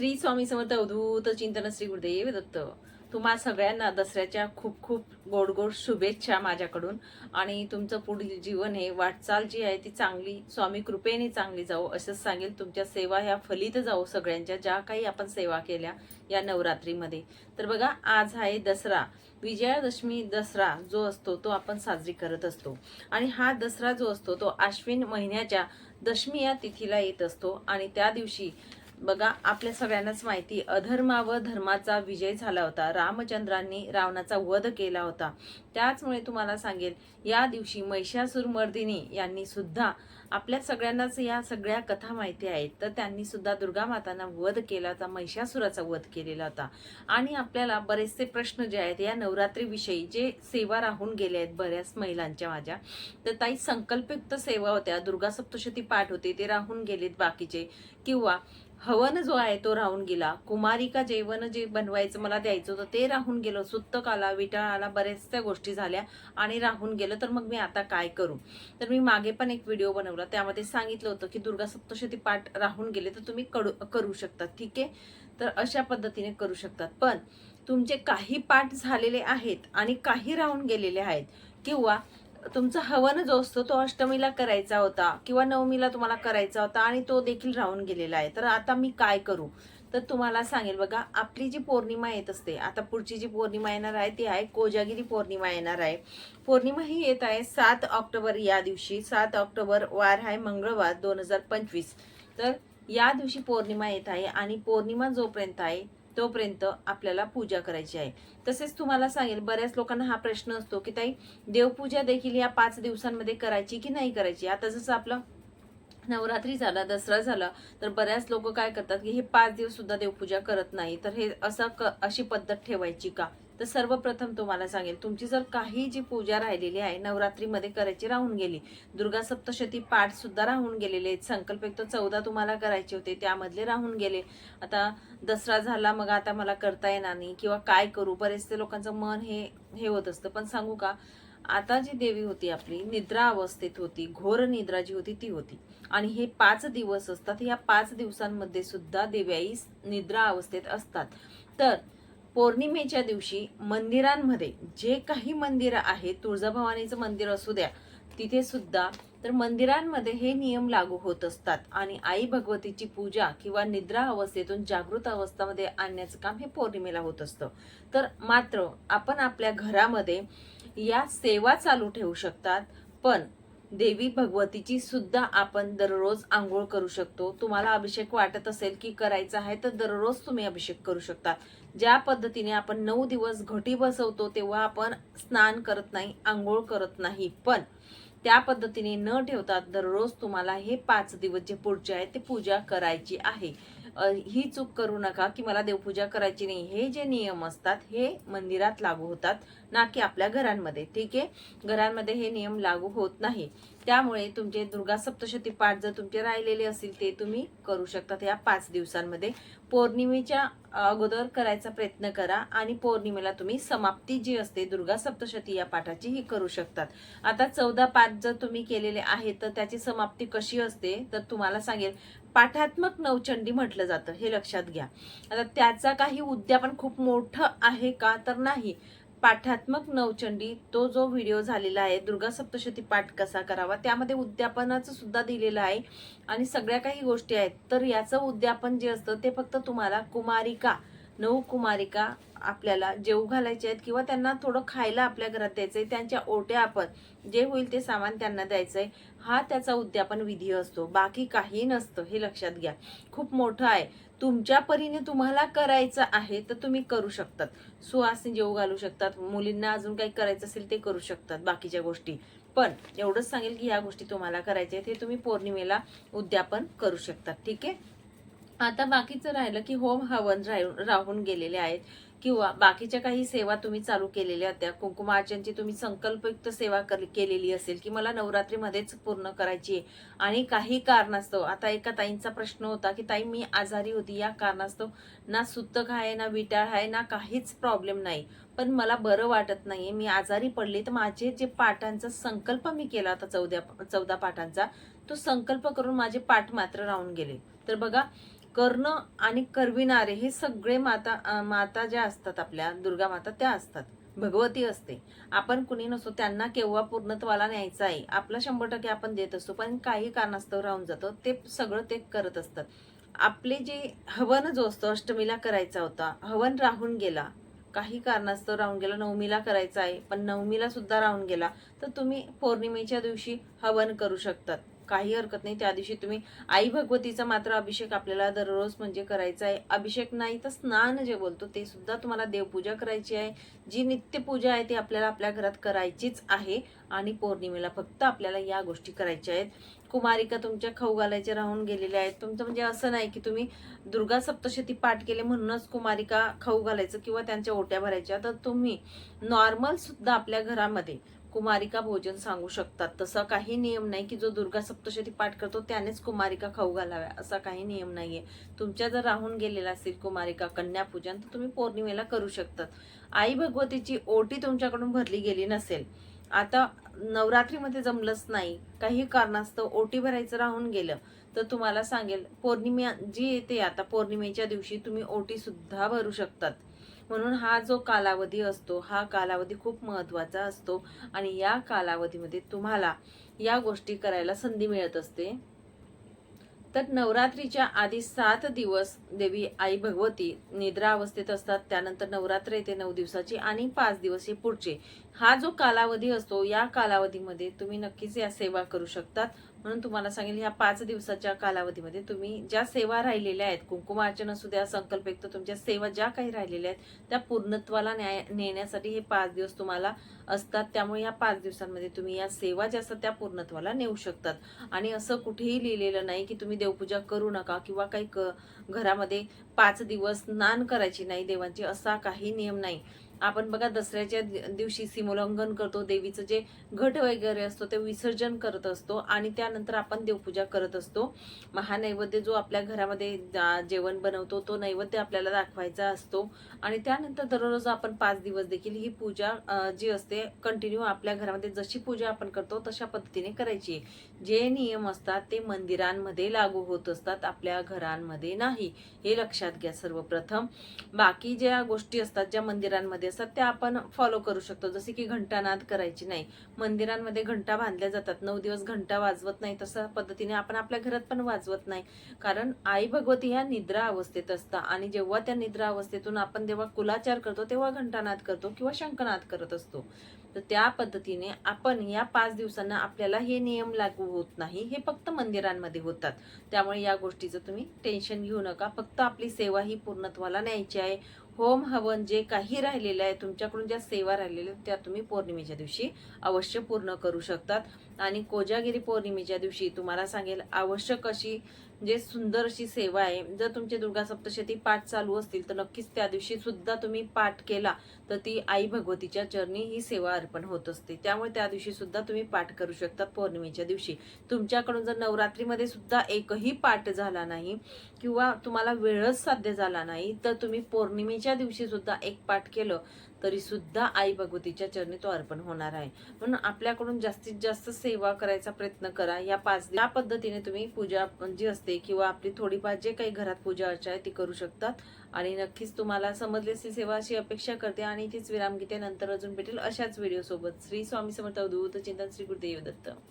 श्री स्वामी समर्थ अवधूत चिंतन श्री गुरुदेव दत्त. तुम्हा सगळ्यांना दसऱ्याच्या खूप खूप गोड गोड शुभेच्छा माझ्याकडून. आणि तुमचं पुढील जीवन हे वाटचाल जी आहे ती चांगली स्वामी कृपेने चांगली जाऊ असंच सांगेल तुमच्या सेवा ह्या फलित जाऊ सगळ्यांच्या ज्या काही आपण सेवा केल्या या नवरात्रीमध्ये. तर बघा आज आहे दसरा. विजयादशमी दसरा जो असतो तो आपण साजरी करत असतो. आणि हा दसरा जो असतो तो आश्विन महिन्याच्या दशमी या तिथीला येत असतो. आणि त्या दिवशी बघा आपल्या सगळ्यांनाच माहिती. अधर्मावर धर्माचा विजय झाला होता. रामचंद्रांनी रावणाचा वध केला होता. त्याचमुळे तुम्हाला सांगेल या दिवशी महिषासूर मर्दिनी यांनी सुद्धा आपल्या सगळ्यांनाच या सगळ्या कथा माहिती आहेत. तर त्यांनी सुद्धा दुर्गा मातांना वध केला होता महिषासुराचा वध केलेला होता. आणि आपल्याला बरेचसे प्रश्न जे आहेत या नवरात्रीविषयी जे सेवा राहून गेले आहेत बऱ्याच महिलांच्या माझ्या तर ताई संकल्पयुक्त सेवा होत्या. दुर्गा सप्तशती पाठ होते ते राहून गेलेत बाकीचे. किंवा हवन जो आहे तो राहून गेला. कुमारिका जेवण जे बनवायचं मला द्यायचं होतं ते राहून गेलं. सुत्तक आला विटाळ आला बऱ्याचशा गोष्टी झाल्या आणि राहून गेलं. तर मग मी आता काय करू? तर मी मागे पण एक व्हिडिओ बनवला. त्यामध्ये सांगितलं होतं की दुर्गा सप्तशती पाठ राहून गेले तर तुम्ही कडू करू शकता ठीक आहे? तर अशा पद्धतीने करू शकतात. पण तुमचे काही पाठ झालेले आहेत आणि काही राहून गेलेले आहेत. किंवा तुमचा हवन जो असतो तो अष्टमीला करायचा होता किंवा नवमीला तुम्हाला करायचा होता आणि तो देखील राहून गेलेला आहे. तर आता मी काय करू? तर तुम्हाला सांगेल बघा आपली जी पौर्णिमा येत असते आता पुढची जी पौर्णिमा येणार आहे ती आहे कोजागिरी पौर्णिमा येणार आहे. पौर्णिमा ही येत आहे सात ऑक्टोबर या दिवशी. सात ऑक्टोबर वार आहे मंगळवार दोन हजार पंचवीस. तर या दिवशी पौर्णिमा येत आहे आणि पौर्णिमा जोपर्यंत आहे तोपर्यंत आपल्याला पूजा करायची आहे. तसेच तुम्हाला सांगेल बऱ्याच लोकांना हा प्रश्न असतो की ताई देवपूजा देखील या पाच दिवसांमध्ये करायची की नाही करायची? आता जसं आपलं नवरात्री झाला दसरा झाला तर बऱ्याच लोक काय करतात की हे पाच दिवस सुद्धा देवपूजा करत नाही. तर हे असं क अशी पद्धत ठेवायची का? तर सर्वप्रथम तुम्हाला सांगेल तुमची जर काही जी पूजा राहिलेली आहे नवरात्रीमध्ये करायची राहून गेली दुर्गा सप्तशती पाठ सुद्धा राहून गेलेले आहेत संकल्प एक तर चौदा तुम्हाला करायचे होते त्यामधले राहून गेले. आता दसरा झाला मग आता मला करता येणार नाही किंवा काय करू बरेचसे लोकांचं मन हे हे होत असतं. पण सांगू का आता जी देवी होती आपली निद्रा अवस्थेत होती घोर निद्रा जी होती ती होती. आणि हे पाच दिवस असतात या पाच दिवसांमध्ये सुद्धा देव्याई निद्रा अवस्थेत असतात. तर पौर्णिमेच्या दिवशी मंदिरांमध्ये जे काही मंदिरं आहेत तुळजाभवानीचं मंदिर असू द्या तिथे सुद्धा तर मंदिरांमध्ये हे नियम लागू होत असतात. आणि आई भगवतीची पूजा किंवा निद्रा अवस्थेतून जागृत अवस्थामध्ये आणण्याचं काम हे पौर्णिमेला होत असतं. तर मात्र आपण आपल्या घरामध्ये या सेवा चालू ठेवू शकतात पण देवी भगवतीची सुद्धा आपण दररोज आंघोळ करू शकतो. तुम्हाला अभिषेक वाटत असेल की करायचा आहे तर दररोज तुम्ही अभिषेक करू शकता. ज्या पद्धतीने आपण नऊ दिवस घटी बसवतो तेव्हा आपण स्नान करत नाही आंघोळ करत नाही. पण त्या पद्धतीने न ठेवता दररोज तुम्हाला हे पाच दिवस जे पुढचे आहे ते पूजा करायची आहे. ही चूक करू नका की मला देवपूजा करायची नाही. हे जे नियम असतात हे मंदिरात लागू होतात ना की आपल्या घरांमध्ये. ठीक आहे? घरांमध्ये हे नियम लागू होत नाही. त्यामुळे तुमचे दुर्गा सप्तशती पाठ जर तुमचे राहिलेले असतील ते तुम्ही करू शकतात या पाच दिवसांमध्ये. पौर्णिमेच्या अगोदर करायचा प्रयत्न करा आणि पौर्णिमेला तुम्ही समाप्ती जी असते दुर्गा सप्तशती या पाठाची ही करू शकतात. आता चौदा पाठ जर तुम्ही केलेले आहेत तर त्याची समाप्ती कशी असते? तर तुम्हाला सांगेल पाठात्मक नवचंडी म्हटलं जातं हे लक्षात घ्या. आता त्याचा काही उद्यापन खूप मोठं आहे का तर नाही. पाठात्मक नवचंडी तो जो व्हिडिओ झालेला आहे दुर्गा सप्तशती पाठ कसा करावा त्यामध्ये उद्यापनाचं सुद्धा दिलेलं आहे. आणि सगळ्या काही गोष्टी आहेत तर याचं उद्यापन जे असतं ते फक्त तुम्हाला कुमारिका नऊ कुमारिका आपल्याला जेऊ घालायचे आहेत किंवा त्यांना थोडं खायला आपल्या घरात द्यायचंय त्यांच्या ओट्या आपण जे होईल ते सामान त्यांना द्यायचंय हा त्याचा उद्यापन विधी असतो. बाकी काही नसतं हे लक्षात घ्या. खूप मोठं आहे. तुमच्या परीने तुम्हाला करायचं आहे तर तुम्ही करू शकतात. सुवासिनी जेऊ घालू शकतात. मुलींना अजून काही करायचं असेल ते करू शकतात बाकीच्या गोष्टी. पण एवढंच सांगेल की ह्या गोष्टी तुम्हाला करायच्या आहेत हे तुम्ही पौर्णिमेला उद्यापन करू शकतात. ठीक आहे? आता बाकीचं राहिलं की होम हवन राहून गेलेले आहेत. किंवा बाकीच्या काही सेवा तुम्ही चालू केलेल्या होत्या कुंकुमार्चनची तुम्ही संकल्पयुक्त सेवा केलेली असेल की मला नवरात्रीमध्येच पूर्ण करायची आहे? आणि काही कारणास्तव आता एका ताईंचा प्रश्न होता की ताई मी आजारी होती या कारणास्तव ना सुतक आहे ना विटाळ आहे ना काहीच प्रॉब्लेम नाही. पण मला बरं वाटत नाही मी आजारी पडले तर माझे जे पाठांचा संकल्प मी केला होता चौदा चौदा पाठांचा तो संकल्प करून माझे पाठ मात्र राहून गेले. तर बघा कर्ण आणि करविणारे हे सगळे माता माता ज्या असतात आपल्या दुर्गा माता त्या असतात. भगवती असते. आपण कुणी नसतो त्यांना केव्हा पूर्णत्वाला न्यायचं आहे? आपलं शंभर टक्के आपण देत असतो पण काही कारणास्तव राहून जातो. ते सगळं ते करत असतात. आपले जे हवन जो असतो अष्टमीला करायचा होता हवन राहून गेला. काही कारणास्तव राहून गेला नवमीला करायचा आहे पण नवमीला सुद्धा राहून गेला तर तुम्ही पौर्णिमेच्या दिवशी हवन करू शकतात. काही हरकत नाही. त्या दिवशी तुम्ही आई भगवतीचा मात्र अभिषेक आपल्याला दररोज म्हणजे करायचा आहे. अभिषेक नाही तर स्नान जे बोलतो ते सुद्धा तुम्हाला देवपूजा करायची आहे. जी नित्यपूजा आहे ती आपल्याला आपल्या घरात करायचीच आहे आणि पौर्णिमेला फक्त आपल्याला या गोष्टी करायच्या आहेत. कुमारिका तुमच्या खाऊ घालायच्या राहून गेलेल्या आहेत. तुमचं म्हणजे असं नाही की तुम्ही दुर्गा सप्तशती पाठ केले म्हणूनच कुमारिका खाऊ घालायचं किंवा त्यांच्या ओट्या भरायच्या. तर तुम्ही नॉर्मल सुद्धा आपल्या घरामध्ये कुमारिका भोजन सांगू शकतात. तसा काही नियम नाही की जो दुर्गा सप्तशती पाठ करतो त्यानेच कुमारिका खाऊ घालाव्या. असा काही नियम नाही आहे तुमच्या जर राहून गेलेला असेल कुमारिका कन्यापूजन तर तुम्ही पौर्णिमेला करू शकतात. आई भगवतीची ओटी तुमच्याकडून भरली गेली नसेल. आता नवरात्रीमध्ये जमलंच नाही. काही कारणास्तव ओटी भरायचं राहून गेलं तर तुम्हाला सांगेल पौर्णिमा जी येते आता पौर्णिमेच्या दिवशी तुम्ही ओटी सुद्धा भरू शकतात. म्हणून हा जो कालावधी असतो हा कालावधी खूप महत्त्वाचा असतो. आणि या कालावधीमध्ये तुम्हाला या गोष्टी करायला संधी मिळत असते. तर नवरात्रीच्या आधी सात दिवस देवी आई भगवती निद्रा अवस्थेत असतात. त्यानंतर नवरात्र येते नऊ दिवसाची आणि पाच दिवस हे पुढचे. हा जो कालावधी असतो या कालावधीमध्ये तुम्ही नक्कीच या सेवा करू शकतात. म्हणून तुम्हाला सांगेल ह्या पाच दिवसाच्या कालावधीमध्ये तुम्ही ज्या सेवा राहिलेल्या आहेत कुंकुमार्चन असू द्या संकल्पयुक्त तुमच्या सेवा ज्या काही राहिलेल्या आहेत त्या पूर्णत्वाला न्याय नेण्यासाठी हे पाच दिवस तुम्हाला असतात. त्यामुळे या पाच दिवसांमध्ये तुम्ही या सेवा ज्या असतात त्या पूर्णत्वाला नेऊ शकतात. आणि असं कुठेही लिहिलेलं नाही की तुम्ही देवपूजा करू नका किंवा काही क घरामध्ये पाच दिवस स्नान करायची नाही देवांची असा काही नियम नाही. आपण बघा दसऱ्याच्या दि- दिवशी सीमोल्लंघन करतो देवीचं जे घट वगैरे असतो ते विसर्जन करत असतो आणि त्यानंतर आपण देवपूजा करत असतो. महानैवेद्य जो आपल्या घरामध्ये जा- जेवण बनवतो तो नैवेद्य आपल्याला दाखवायचा असतो. आणि त्यानंतर दररोज आपण पाच दिवस देखील ही पूजा जी असते कंटिन्यू आपल्या घरामध्ये जशी पूजा आपण करतो तशा पद्धतीने करायची आहे. जे नियम असतात ते मंदिरांमध्ये लागू होत असतात आपल्या घरांमध्ये नाही. हे लक्षात घ्या सर्वप्रथम. बाकी ज्या गोष्टी असतात ज्या मंदिरांमध्ये असतात त्या आपण फॉलो करू शकतो. जसे की घंटानाद करायची नाही. मंदिरांमध्ये घंटा बांधल्या जातात. नऊ दिवस घंटा वाजवत नाही तशा पद्धतीने आपण आपल्या घरात पण वाजवत नाही. कारण आई भगवती ह्या निद्रा अवस्थेत असतात. आणि जेव्हा त्या निद्रा अवस्थेतून आपण जेव्हा कुलाचार करतो तेव्हा घंटानाद करतो किंवा शंखनाद करत असतो. तर त्या पद्धतीने आपण या पाच दिवसांना आपल्याला हे नियम लागू होत नाही. हे फक्त मंदिरांमध्ये होतात. त्यामुळे या गोष्टीचं तुम्ही टेन्शन घेऊ नका. फक्त आपली सेवा ही पूर्णत्वाला न्यायची आहे. होम हवन जे काही राहिलेलं आहे तुमच्याकडून ज्या सेवा राहिलेल्या आहेत, त्या तुम्ही पौर्णिमेच्या दिवशी अवश्य पूर्ण करू शकतात. आणि कोजागिरी पौर्णिमेच्या दिवशी तुम्हाला सांगेल आवश्यक अशी जे सुंदर अशी सेवा आहे. जर तुमचे दुर्गा सप्तशती पाठ चालू असतील तर नक्कीच त्या दिवशी सुद्धा तुम्ही पाठ केला तर ती आई भगवतीच्या चरणी ही सेवा अर्पण होत असते. त्यामुळे त्या दिवशी सुद्धा तुम्ही पाठ करू शकता पौर्णिमेच्या दिवशी. तुमच्याकडून जर नवरात्रीमध्ये सुद्धा एकही पाठ झाला नाही किंवा तुम्हाला वेळच साध्य झाला नाही तर तुम्ही पौर्णिमेच्या दिवशी सुद्धा एक पाठ केलं तरी सुद्धा आई भगवतीच्या चरणी तो अर्पण होणार आहे. म्हणून आपल्याकडून जास्तीत जास्त सेवा करायचा प्रयत्न करा. या पाच या पद्धतीने तुम्ही पूजा जी असते किंवा आपली थोडीफार जे काही घरात पूजा अर्चा आहे ती करू शकतात. आणि नक्कीच तुम्हाला समजली असेल सेवा अशी अपेक्षा करते आणि तीच विराम घेते नंतर अजून भेटेल अशाच व्हिडिओ सोबत. श्री स्वामी समर्थ अवधूत चिंतन श्री गुरुदेव दत्त.